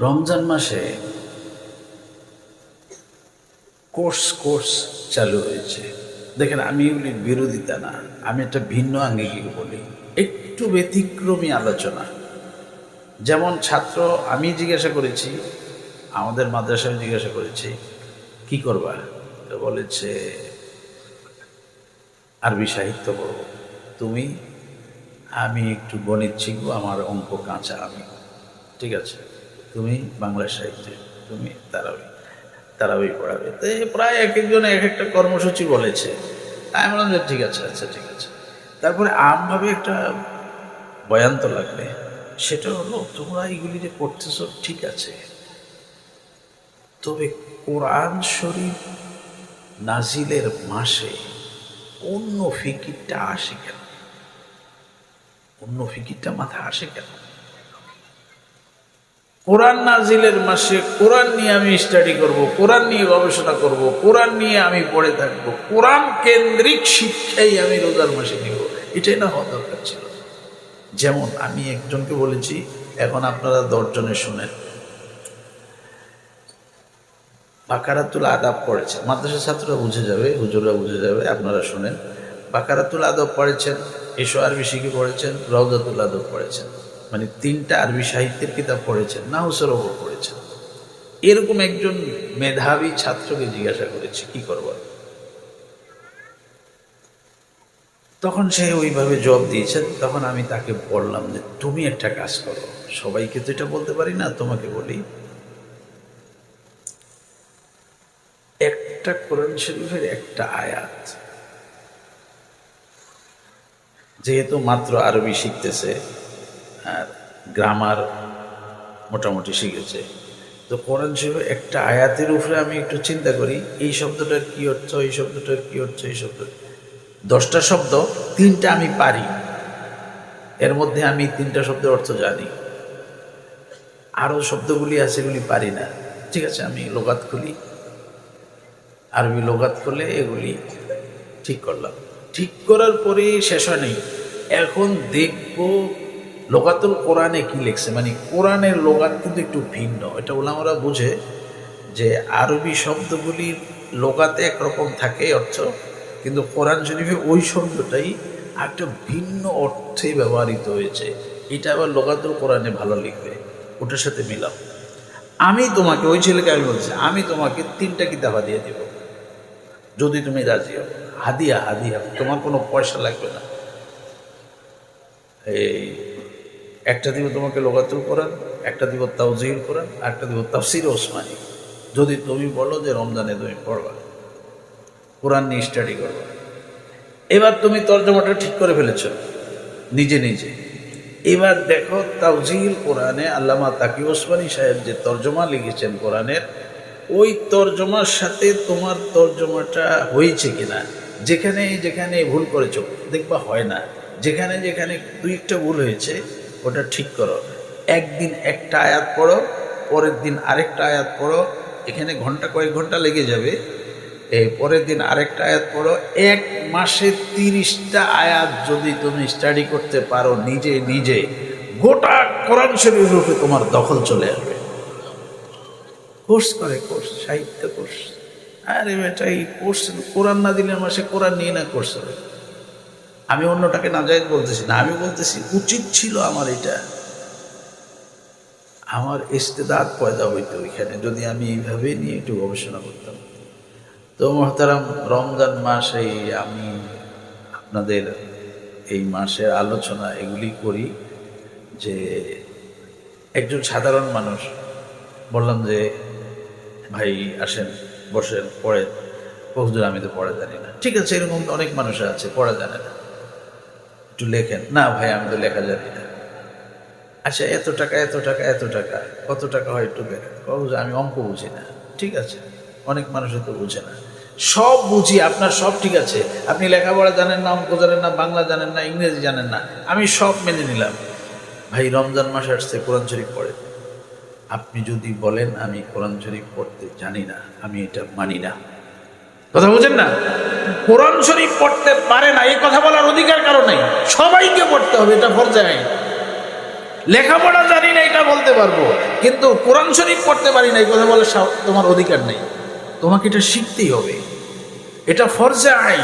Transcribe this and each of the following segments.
রমজান মাসে course course চালু হয়েছে। দেখেন, আমি এগুলির বিরোধিতা না। আমি একটা ভিন্ন আঙ্গিকে বলি। একটু ব্যতিক্রমী আলোচনা। যেমন ছাত্র, আমি জিজ্ঞাসা করেছি, আমাদের মাদ্রাসায় জিজ্ঞাসা করেছি, কি করবা? বলেছে, আরবি সাহিত্য পড়ব। তুমি? আমি একটু গণিত শিখব, আমার অঙ্ক কাঁচা আমি। ঠিক আছে? তুমি বাংলা সাহিত্যে, তুমি তারাবি তারাবি পড়াবে। তো প্রায় এক একজন এক একটা কর্মসূচি বলেছে। আমি বললাম যে ঠিক আছে আচ্ছা ঠিক আছে। তারপরে আমভাবে একটা বয়ান তো লাগবে। সেটা হলো, তোমরা এইগুলি যে করতেছ, ঠিক আছে। তবে কোরআন শরীফ নাজিলের মাসে অন্য ফিকিরটা আসে কেন? অন্য ফিকিরটা মাথা আসে কেন? কোরআন নাজিলের মাসে কোরআন নিয়ে আমি স্টাডি করব, কোরআন নিয়ে গবেষণা করব, কোরআন নিয়ে আমি পড়ে থাকব, কোরআন কেন্দ্রিক শিক্ষাই আমি রোজার মাসে নিব। এটাই না হওয়া দরকার ছিল। যেমন আমি একজনকে বলেছি, এখন আপনারা দশজনে শুনেন। বাকারাতুল আদাব পড়েছে। মাদ্রাসা ছাত্ররা বুঝে যাবে, হুজুররা বুঝে যাবে, আপনারা শুনেন। বাকারাতুল আদব পড়েছেন এসো আরবি শিখে পড়েছেন রওজাতুল আদব পড়েছেন। মানে তিনটা আরবি সাহিত্যের কিতাব পড়েছেন, নাহুসের ওপর পড়েছেন। এরকম একজন মেধাবী ছাত্রকে জিজ্ঞাসা করেছি, কি করব? তখন সে ওইভাবে জবাব দিয়েছেন তখন আমি তাকে বললাম যে, তুমি একটা কাজ করো, সবাইকে তো এটা বলতে পারি না, তোমাকে বলি। একটা কোরআন শরীফের একটা আয়াত, যেহেতু মাত্র আরবি শিখতেছে আর গ্রামার মোটামুটি শিখেছে। তো কোরআন শরীফের একটা আয়াতের উপরে আমি একটু চিন্তা করি, এই শব্দটার কি অর্থ, এই শব্দটার কি অর্থ, এই শব্দ। দশটা শব্দ, তিনটা আমি পারি। এর মধ্যে আমি তিনটা শব্দের অর্থ জানি। আরও শব্দগুলি আছে, এগুলি পারি না। ঠিক আছে, আমি লোকাত খুলি। আরবি লোকাত খুলে এগুলি ঠিক করলাম। ঠিক করার পরে শেষ হয় নেই। এখন দেখব লোকাতুল কোরআনে কি লিখছে? মানে কোরআনের লোকাত কিন্তু একটু ভিন্ন। এটা ওলামারা বুঝে যে আরবি শব্দগুলির লোকাতে একরকম থাকে অর্থ কিন্তু কোরআন শরীফে ওই শব্দটাই একটা ভিন্ন অর্থে ব্যবহৃত হয়েছে। এটা আবার লোকাতুল কোরআনে ভালো লিখবে। ওটার সাথে মিলাম আমি তোমাকে, ওই ছেলেকে আমি বলছি, আমি তোমাকে তিনটা কিতাব দিয়ে দেব। যদি তুমি রাজি হও। হাদিয়া হাদিয়া, তোমার কোনো পয়সা লাগবে না। এই একটা দিব তোমাকে লোকাতুল কোরআন একটা দিব তাওজিল কোরআন আর একটা দিব তাফসির ওসমানি। যদি তুমি বলো যে রমজানে তুমি পড়বা, কোরআন নিয়ে স্টাডি করবা। এবার তুমি তর্জমাটা ঠিক করে ফেলেছ, নিজে নিজে। এবার দেখো তাওজিল কোরআনে আল্লামা তাকি ওসমানী সাহেব যে তর্জমা লিখেছেন কোরআনের, ওই তর্জমার সাথে তোমার তর্জমাটা হয়েছে কিনা, যেখানে যেখানে ভুল করেছ, দেখবা হয় না। যেখানে যেখানে দুই একটা ভুল হয়েছে ওটা ঠিক করো। একদিন একটা আয়াত পড়ো, পরের দিন আরেকটা আয়াত পড়ো। এখানে ঘণ্টা কয়েক ঘণ্টা লেগে যাবে। এই পরের দিন আরেকটা আয়াত পড়ো। এক মাসে তিরিশটা আয়াত যদি তুমি স্টাডি করতে পারো নিজে নিজে, গোটা কোরআন শরীফের রূপে তোমার দখল চলে আসবে। কোর্স করে, কোর্স, সাহিত্য কোর্স। আরে বেটা, এই কোর্স, কোরআন না দিলে মাসে কোরআন নিয়ে না কোর্স হবে। আমি অন্যটাকে না যাই বলতেছি না, আমি বলতেছি উচিত ছিল আমার এটা। আমার ইস্তেদাত পয়দা হইতো ওইখানে, যদি আমি এইভাবে নিয়ে একটু গবেষণা করতাম। তো মহতারাম, রমজান মাসে আমি আপনাদের এই মাসের আলোচনা এগুলি করি যে একজন সাধারণ মানুষ, বললাম যে, ভাই, আসেন, বসেন পড়ে আমি তো পড়া জানি না। ঠিক আছে, এরকম অনেক মানুষ আছে, পড়া জানে না। একটু লেখেন। না ভাই, আমি তো লেখা জানি না। আচ্ছা এত টাকা এত টাকা এত টাকা, কত টাকা হয় একটু কখন আমি অঙ্ক বুঝি না। ঠিক আছে? অনেক মানুষই তো বুঝে না। সব বুঝি, আপনার সব ঠিক আছে। আপনি লেখাপড়া জানেন না, অঙ্ক জানেন না, বাংলা জানেন না, ইংরেজি জানেন না। আমি সব মেনে নিলাম। ভাই, রমজান মাস আসছে, কোরআন শরীফ পড়ে আপনি যদি বলেন, আমি কোরআন শরীফ পড়তে জানি না, আমি এটা মানি না। কথা বুঝেন না? কোরআন শরীফ পড়তে পারে না, এই কথা বলার অধিকার কারও নেই। সবাইকে পড়তে হবে, এটা পর্যায়ে লেখাপড়া জানি না, এটা বলতে পারব। কিন্তু কোরআন শরীফ পড়তে পারি না, এই কথা বলে তোমার অধিকার নেই। তোমাকে এটা শিখতেই হবে। এটা ফরজে আই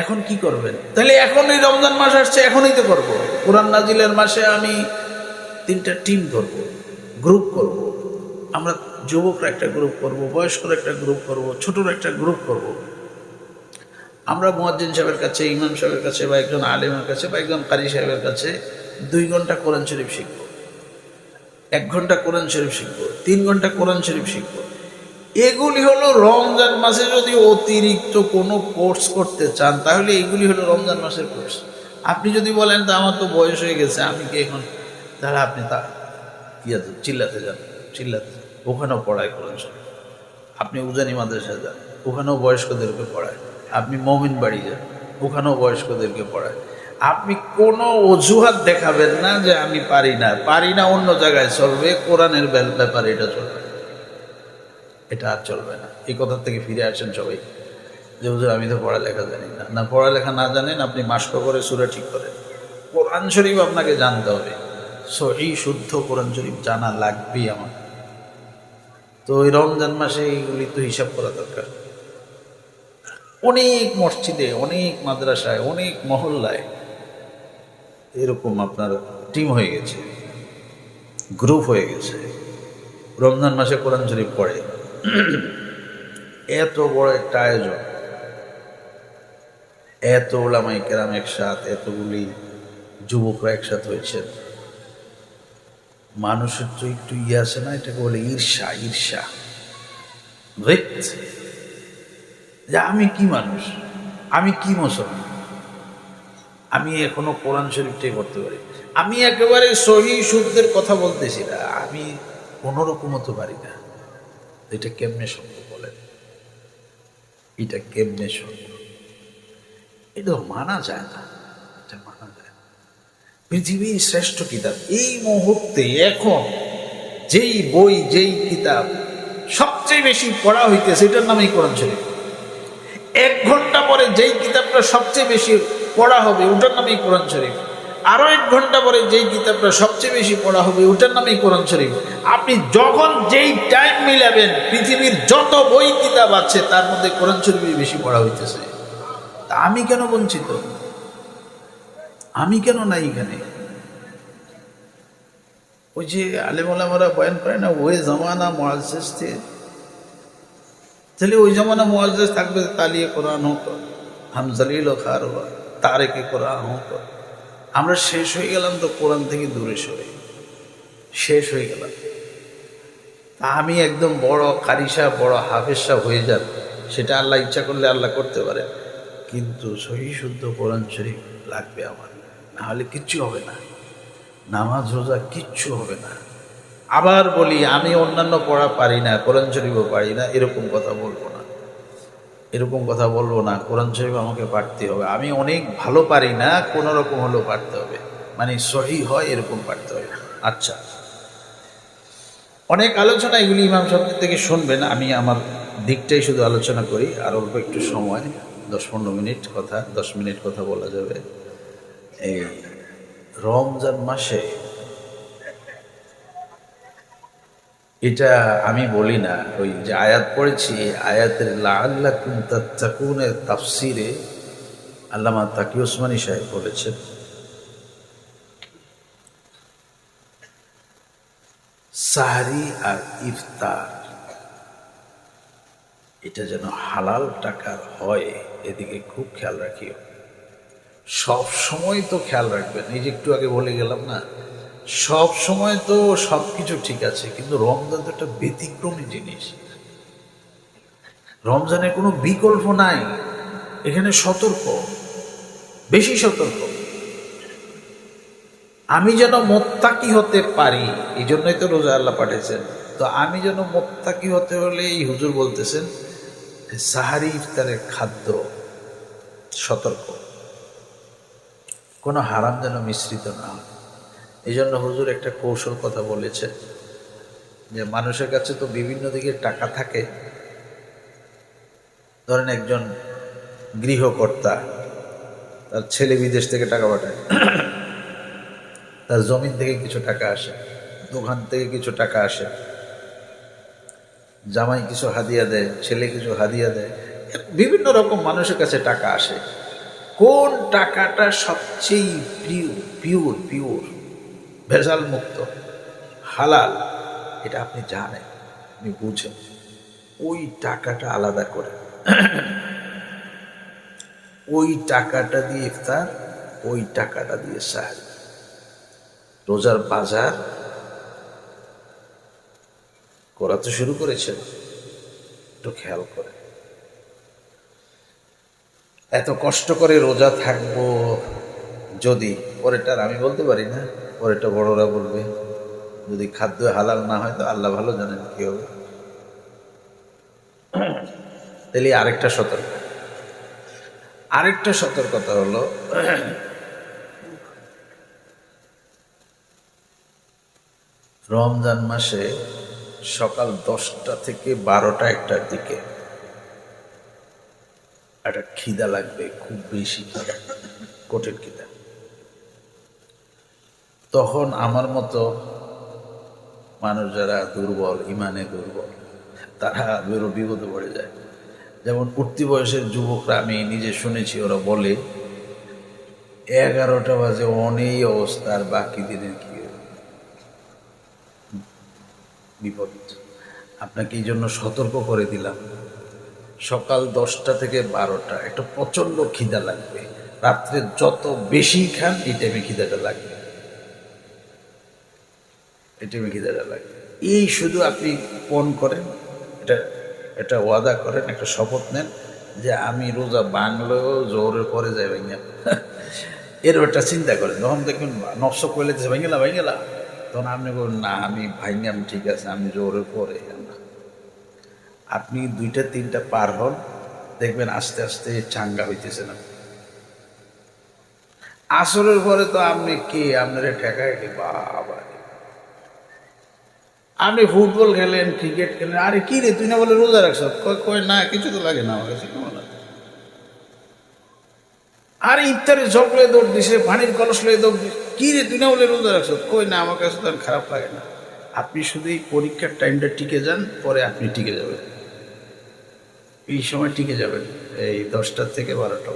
এখন কি করবেন? তাহলে এখন এই রমজান মাস আসছে, এখনই তো করব। কোরআন নাজিলের মাসে আমি তিনটা টিম করব গ্রুপ করব। আমরা যুবকরা একটা গ্রুপ করব, বয়স্করা একটা গ্রুপ করব, ছোটরা একটা গ্রুপ করব। আমরা মুয়াজ্জিন সাহেবের কাছে, ইমাম সাহেবের কাছে, বা একজন আলেমের কাছে, বা একজন কারি সাহেবের কাছে দুই ঘণ্টা কোরআন শরীফ শিখব। এক ঘণ্টা কোরআন শরীফ শিখব, তিন ঘণ্টা কোরআন শরীফ শিখব। এগুলি হলো রমজান মাসে যদি অতিরিক্ত কোনো কোর্স করতে চান, তাহলে এগুলি হলো রমজান মাসের কোর্স আপনি যদি বলেন, তা আমার তো বয়স হয়ে গেছে, আমি কি এখন তাহলে আপনি তা ইয়াতে চিল্লাতে যান, চিল্লাতে। ওখানেও পড়ায় কোরআন শরীফ আপনি উজানি মাদ্রাসা যান, ওখানেও বয়স্কদেরকে পড়ায়। আপনি মমিন বাড়ি যান, ওখানেও বয়স্কদেরকে পড়ায়। আপনি কোনো অজুহাত দেখাবেন না যে আমি পারি না। পারি না অন্য জায়গায় চলবে, কোরআনের ব্যাপারে এটা চলবে এটা আর চলবে না। এই কথার থেকে ফিরে আসেন সবাই যে, হুজুর, আমি তো পড়ালেখা জানি না। না, পড়ালেখা না জানেন, আপনি মাস্ক করে সুরা ঠিক করেন। কোরআন শরীফ আপনাকে জানতে হবে। সো এই শুদ্ধ কোরআন শরীফ জানা লাগবেই আমার। তো ওই রমজান মাসে এইগুলি তো হিসাব করা দরকার। অনেক মসজিদে, অনেক মাদ্রাসায়, অনেক মহল্লায় এরকম আপনার টিম হয়ে গেছে গ্রুপ হয়ে গেছে। রমজান মাসে কোরআন শরীফ পড়ে। এত বড় একটা আয়োজন। এত ওলামাই কেরাম একসাথ, এতগুলি যুবকরা একসাথ হয়েছেন। মানুষের তো একটু ইয়ে আছে না, এটাকে বলে ঈর্ষা ঈর্ষা। যে আমি কি মানুষ? আমি কি মুসলমান? আমি এখনও কোরআন শরীফটাই করতে পারি। আমি একেবারে সহি শুদ্ধের কথা বলতেছি না, আমি কোনো রকমও তো পারি না। এটা কেমনে সম্ভব বলেন? এটা কেমনে সম্ভব? এটা মানা যায় না। পৃথিবীর শ্রেষ্ঠ কিতাব। এই মুহূর্তে এখন যেই বই, যেই কিতাব সবচেয়ে বেশি পড়া হইতেছে, এটার নামই কোরআন শরীফ। এক ঘণ্টা পরে যেই কিতাবটা সবচেয়ে বেশি পড়া হবে, ওটার নামই কোরআন শরীফ। আরও এক ঘণ্টা পরে যেই কিতাবটা সবচেয়ে বেশি পড়া হবে, ওটার নামই কোরআন শরীফ। আপনি যখন যেই টাইম মিলাবেন, পৃথিবীর যত বই, কিতাব আছে, তার মধ্যে কোরআন শরীফই বেশি পড়া হইতেছে। তা আমি কেন বঞ্চিত? আমি কেন নাই এখানে? ওই যে আলেমোলামারা বয়ান করে না ওই জমানা মহাজেস তাহলে ওই জমানা মুআজ্জাজ থাকবে তালিয়ে কোরআন হতো হামজালিল খার তারেকে কোরআন হতো আমরা শেষ হয়ে গেলাম তো কোরআন থেকে দূরে সরে। শেষ হয়ে গেলাম। তা আমি একদম বড় কারিসা বড় হাফেজা হয়ে যান। সেটা আল্লাহ ইচ্ছা করলে আল্লাহ করতে পারে। কিন্তু সহি শুদ্ধ কোরআন শরীফ লাগবে আমার। না হলে কিচ্ছু হবে না। নামাজ, রোজা কিচ্ছু হবে না। আবার বলি, আমি অন্যান্য পড়া পারি না, কোরআন শরীফও পারি না, এরকম কথা বলব না। এরকম কথা বলব না, কোরআন শরীফ আমাকে পারতে হবে। আমি অনেক ভালো পারি না, কোনো রকম হলেও পারতে হবে। মানে সহি হয়, এরকম পারতে হবে। আচ্ছা। অনেক আলোচনা এগুলি ইমাম সাহেব থেকে শুনবেন, আমি আমার দিকটাই শুধু আলোচনা করি, আর অল্প একটু সময়, দশ পনেরো মিনিট কথা, দশ মিনিট কথা বলা যাবে। এই রমজান মাসে এটা আমি বলি না, ওই যে আয়াত পড়েছি, আয়াতের লাল্লা কুন্তাকুনের তাফসিরে আল্লামা তাকি ওসমানী সাহেব বলেছেন, সাহারি আর ইফতার, এটা যেন হালাল টাকার হয়, এদিকে খুব খেয়াল রাখিও। সব সময় তো খেয়াল রাখবেন, এই যে একটু আগে বলে গেলাম না, সব সময় তো সব কিছু ঠিক আছে, কিন্তু রমজান তো একটা ব্যতিক্রমী জিনিস। রমজানের কোনো বিকল্প নাই, এখানে সতর্ক, বেশি সতর্ক। আমি যেন মোত্তাকি হতে পারি, এই জন্যই তো রোজা আল্লাহ পাঠিয়েছেন, তো আমি যেন মোত্তাকি হতে হলে এই হুজুর বলতেছেন সাহারি ইফতারের খাদ্য সতর্ক। কোনো হারাম যেন মিশ্রিত না হয়। এই জন্য হুজুর একটা কৌশল কথা বলেছে যে মানুষের কাছে তো বিভিন্ন দিকে টাকা থাকে। ধরেন একজন গৃহকর্তা তার ছেলে বিদেশ থেকে টাকা পাঠায়। তার জমিন থেকে কিছু টাকা আসে, দোকান থেকে কিছু টাকা আসে। জামাই কিছু হাদিয়া দেয়, ছেলে কিছু হাদিয়া দেয়। বিভিন্ন রকম মানুষের কাছে টাকা আসে। কোন টাকাটা সবচেয়ে পিওর পিওর পিওর ভেজাল মুক্ত, হালাল, এটা আপনি জানেন, আপনি বুঝেন। ওই টাকাটা আলাদা করে। ওই টাকাটা দিয়ে ইফতার, ওই টাকাটা দিয়ে সাহায্য। রোজার বাজার করা তো শুরু করেছেন, একটু খেয়াল করে এত কষ্ট করে রোজা থাকব, যদি পরেরটার আমি বলতে পারি না, পরেরটা বড়রা বলবে, যদি খাদ্য হালাল না হয় তো আল্লাহ ভালো জানেন কি হবে। তাহলে আরেকটা সতর্ক। আরেকটা সতর্কতা হলো, রমজান মাসে সকাল দশটা থেকে বারোটা একটার দিকে একটা খিদা লাগবে, খুব বেশি খিদা, কঠিন খিদা। তখন আমার মতো মানুষ যারা দুর্বল, ইমানে দুর্বল, তারা বেরো বিপদে পড়ে যায়। যেমন উঠতি বয়সের যুবকরা, আমি নিজে শুনেছি, ওরা বলে, এগারোটা বাজে অনেক অবস্থা, আর বাকি দিনের কি বিপদ। আপনাকে এই জন্য সতর্ক করে দিলাম। সকাল দশটা থেকে বারোটা। একটা প্রচণ্ড খিদা লাগবে। রাত্রে যত বেশি খান, এই টাইমে খিদাটা লাগবে। এই টাইমে খিদাটা লাগবে। এই শুধু আপনি পণ করেন, এটা এটা ওয়াদা করেন, একটা শপথ নেন যে আমি রোজা বাংলাও জোরের পরে যাই ভাইয়া এর একটা চিন্তা করেন, যখন দেখবেন নকশ করলে ভাইঙ্গেলা ভাইঙ্গেলা তখন আপনি বলুন না, আমি ভাইঙ্গাম, ঠিক আছে, আমি জোরের পরে। আপনি দুইটা, তিনটা পার হন, দেখবেন আস্তে আস্তে চাঙ্গা হইতেছে না। আসরের পরে তো আপনি কে? আপনার ঠেকায় কি? বাবা আপনি ফুটবল খেলেন, ক্রিকেট খেলেন, আরে কি রে, তুই না বলে রোজা রাখছ? না, কিছু তো লাগে না আমার কাছে, কেমন লাগে? আর ইফতারে দৌড় দিছে, পানির কলস লয়ে দৌড় দিছে, কি রে, তুই না বলে রোজা রাখছ? কই না, আমার কাছে তো খারাপ লাগে না। আপনি শুধু এই পরীক্ষার টাইমটা টিকে যান, পরে আপনি টিকে যাবেন। এই সময় টিকে যাবেন এই দশটার থেকে বারোটা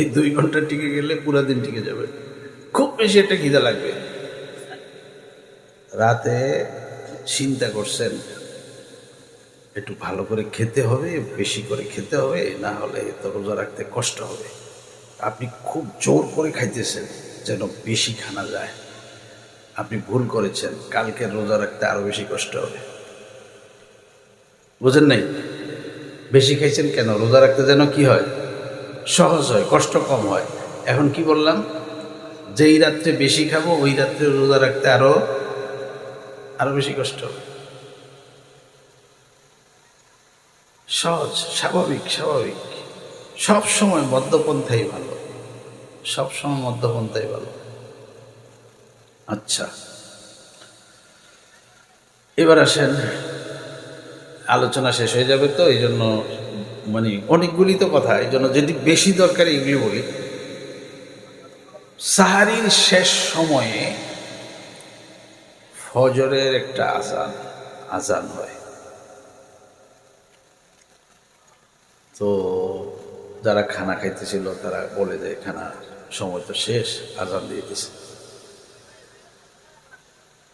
এই দুই ঘণ্টা টিকে গেলে পুরো দিন টিকে যাবেন খুব বেশি একটা খিদা লাগবে। রাতে চিন্তা করছেন, একটু ভালো করে খেতে হবে, বেশি করে খেতে হবে, না হলে তো রোজা রাখতে কষ্ট হবে। আপনি খুব জোর করে খাইতেছেন, যেন বেশি খানা যায়। আপনি ভুল করেছেন, কালকে রোজা রাখতে আরও বেশি কষ্ট হবে। বুঝেন নাই? বেশি খাইছেন কেন? রোজা রাখতে যেন কি হয়? সহজ হয়, কষ্ট কম হয়। এখন কি বললাম? যেই রাত্রে বেশি খাব, ওই রাত্রে রোজা রাখতে আরও আরও বেশি কষ্ট সহজ, স্বাভাবিক স্বাভাবিক। সব সময় মধ্যপন্থাই ভালো। সব সময় মধ্যপন্থাই ভালো। আচ্ছা। এবার আসেন আলোচনা শেষ হয়ে যাবে তো, এই জন্য মানে অনেকগুলি তো কথা, এই জন্য যদি বেশি দরকার এগুলি বলি। সাহারির শেষ সময়ে ফজরের একটা আজান আজান হয়। তো যারা খানা খাইতেছিল, তারা বলে যে খানা সময় তো শেষ, আজান দিয়ে দিছে।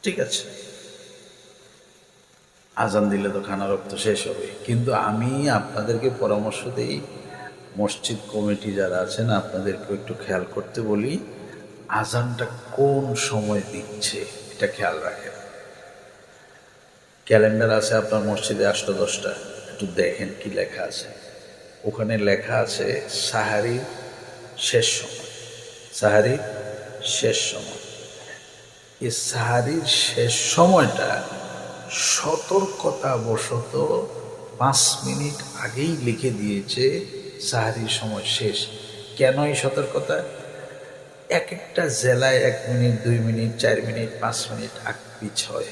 ঠিক আছে। আজান দিলে তো খানা রক্ত শেষ হবে। কিন্তু আমি আপনাদেরকে পরামর্শ দিই, মসজিদ কমিটি যারা আছেন আপনাদেরকে একটু খেয়াল করতে বলি, আজানটা কোন সময় দিচ্ছে এটা খেয়াল রাখেন। ক্যালেন্ডার আছে আপনার মসজিদে আটটা, দশটা, একটু দেখেন কি লেখা আছে। ওখানে লেখা আছে, সাহারি শেষ সময়। সাহারির শেষ সময়। এই সাহারির শেষ সময়টা সতর্কতা বশত পাঁচ মিনিট আগেই লিখে দিয়েছে সাহারির সময় শেষ। কেন এই সতর্কতা? এক একটা জেলায় এক মিনিট, দুই মিনিট, চার মিনিট, পাঁচ মিনিট আগ পিছ হয়।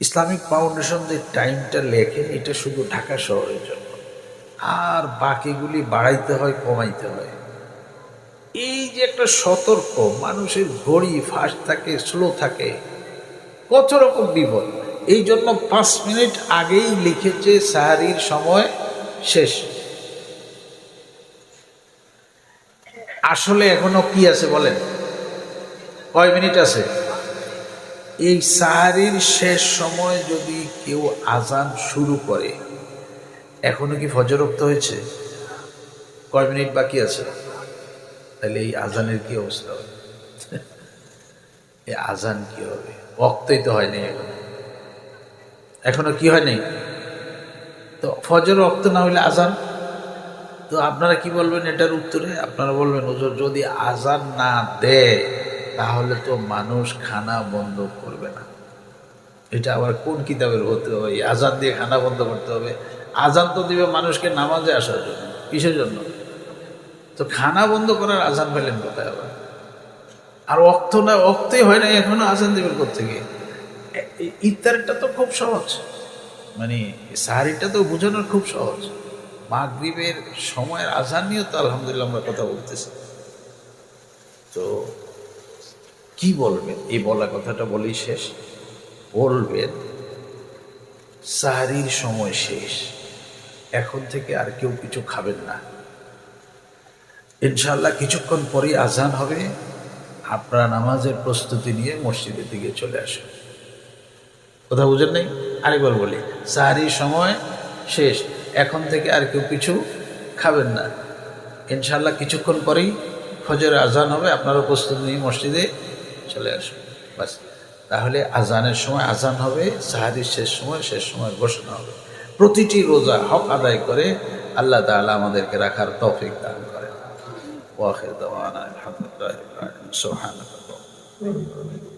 ইসলামিক ফাউন্ডেশন যে টাইমটা লেখে, এটা শুধু ঢাকা শহরের জন্য। আর বাকিগুলি বাড়াইতে হয়, কমাইতে হয়। এই যে একটা সতর্ক, মানুষের ঘড়ি ফাস্ট থাকে স্লো থাকে, কত রকম বিপদ। এই জন্য পাঁচ মিনিট আগেই লিখেছে সাহারির সময় শেষ। আসলে এখনও কি আছে বলেন? কয় মিনিট আছে? এই সাহারির শেষ সময় যদি কেউ আজান শুরু করে, এখনও কি ফজরক্ত হয়েছে? কয় মিনিট বাকি আছে? তাহলে এই আজানের কি অবস্থা হবে? এই আজান কি হবে? রক্তই তো হয়নি এখনও। এখনও কি হয়নি? তো ফজর রক্ত না হলে আজান? তো আপনারা কি বলবেন এটার উত্তরে? আপনারা বলবেন, হুজুর, যদি আজান না দেয়, তাহলে তো মানুষ খানা বন্ধ করবে না। এটা আবার কোন কিতাবের হতে হবে? আজান দিয়ে খানা বন্ধ করতে হবে। আজান তো দিবে মানুষকে নামাজে আসার জন্য। কিসের জন্য? তো খানা বন্ধ করার আজান পেলেন কোথায় আবার? আর অক্ত না, অক্তই হয় না এখনও আজান দেবেন থেকে ইফতারটা তো খুব সহজ। মানে সাহারিটা তো বোঝানোর খুব সহজ। মাগরীবের সময়ের আজান নিয়েও তো আলহামদুলিল্লাহ আমরা কথা বলতেছি। তো কি বলবেন? এই বলা কথাটা বলেই শেষ। বলবেন, সাহারির সময় শেষ। এখন থেকে আর কেউ কিছু খাবেন না। ইনশাল্লাহ কিছুক্ষণ পরেই আজান হবে। আপনারা নামাজের প্রস্তুতি নিয়ে মসজিদের দিকে চলে আসুন। কথা বুঝেন নেই? আরেকবার বলি সাহারির সময় শেষ, এখন থেকে আর কেউ কিছু খাবেন না। ইনশাল্লাহ কিছুক্ষণ পরেই ফজর আজান হবে আপনারা প্রস্তুতি নিয়ে মসজিদে চলে আসুন। বাস, তাহলে আজানের সময় আজান হবে, সাহারির শেষ সময় শেষ সময় ঘোষণা হবে। প্রতিটি রোজা হক আদায় করে আল্লাহ তাআলা আমাদেরকে রাখার তফিক দান করেন ওয়াখির দাওয়ানা আলহামদুলিল্লাহ সুবহানাল্লাহ